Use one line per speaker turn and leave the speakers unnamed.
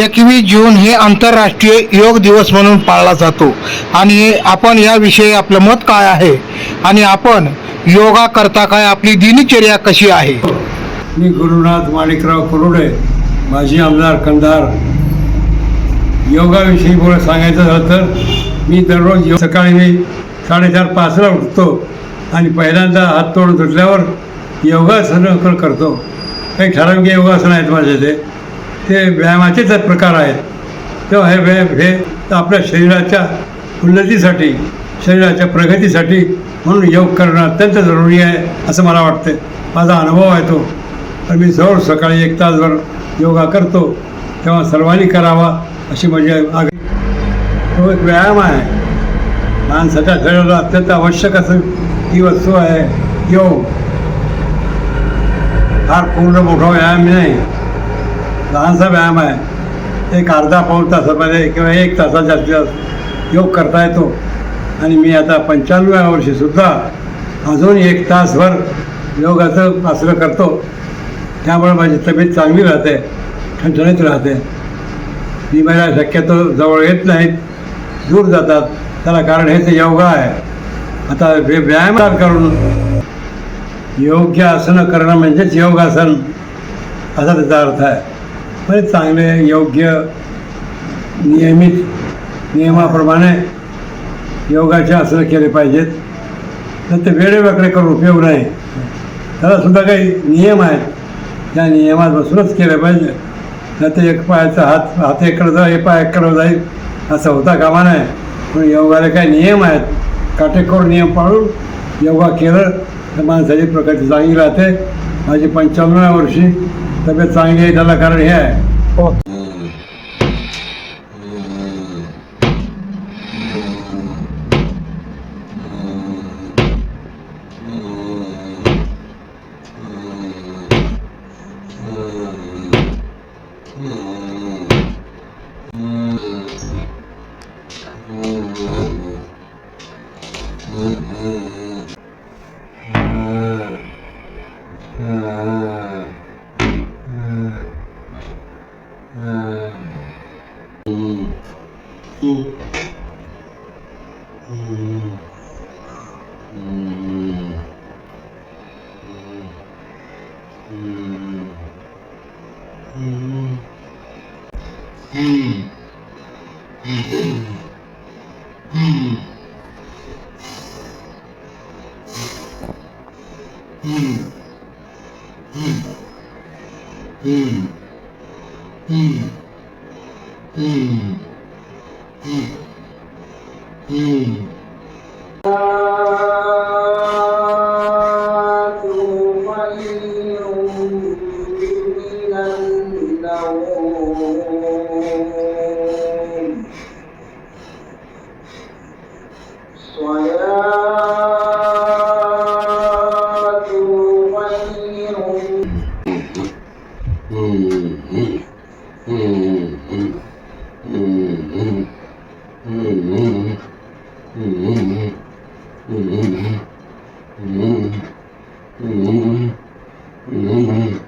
एकवीस जून हे आंतरराष्ट्रीय योग दिवस म्हणून पाळला जातो. आणि आपण याविषयी आपलं मत काय आहे? आणि आपण योगा करता काय? आपली दिनचर्या कशी आहे?
मी गुरुनाथ माणिकराव कुरुडे माजी आमदार कंधार. योगाविषयी बोल सांगायचं झालं तर मी दररोज योग सकाळी मी साडेचार पाचला उठतो. आणि पहिल्यांदा हात तोडून धुतल्यावर योगासनं करतो. काही ठराविक योगासनं आहेत माझे ते ते व्यायामाचेच प्रकार आहेत. तेव्हा हे व्यायाम हे आपल्या शरीराच्या उन्नतीसाठी शरीराच्या प्रगतीसाठी म्हणून योग करणं अत्यंत जरुरी आहे असं मला वाटतं. माझा अनुभव आहे तो. पण मी जवळ सकाळी एक तासभर योगा करतो तेव्हा सर्वांनी करावा अशी माझी आग्रह. तो एक व्यायाम आहे. माणसाच्या शरीराला अत्यंत आवश्यक असं ती वस्तू आहे. योग. फार पूर्ण मोठा व्यायाम नाही. लहानसा व्यायाम आहे. एक अर्धा पाऊण तासामध्ये किंवा एक तासात जास्तीत जास्त योग करता येतो. आणि मी आता पंच्याण्णव्या वर्षीसुद्धा अजून एक तासभर योगाचं आसनं करतो. त्यामुळे माझी तब्येत चांगली राहते ठणठणीत राहते. मी मला शक्यतो जवळ येत नाहीत दूर जातात. त्याला कारण हे ते योगा आहे. आता वे व्यायाम करून योग्य आसनं करणं म्हणजेच योगासन असा त्याचा अर्थ आहे. बरेच चांगले योग्य नियमित नियमाप्रमाणे योगाचे आसनं केले पाहिजेत. तर ते वेळेवाकडे करून उपयोग नाही. त्याला सुद्धा काही नियम आहेत. त्या नियमात बसूनच केले पाहिजे. नाही ते एक पायाचा हात हात एकडं जा हे पाय एकडं जाईल. असं होता कामा नाही पण योगाला काही नियम आहेत. काटेकोर नियम पाळून योगा केलं तर माणसाची प्रकृती चांगली राहते. माझी पंच्याण्णव्या वर्षी तब्येत चांगली आहे त्याला कारण हे आहे
हो Mm-hmm. ừ. Ừ. Ừ. Mm. Mm. Mm. Thank you.
Mm-hmm.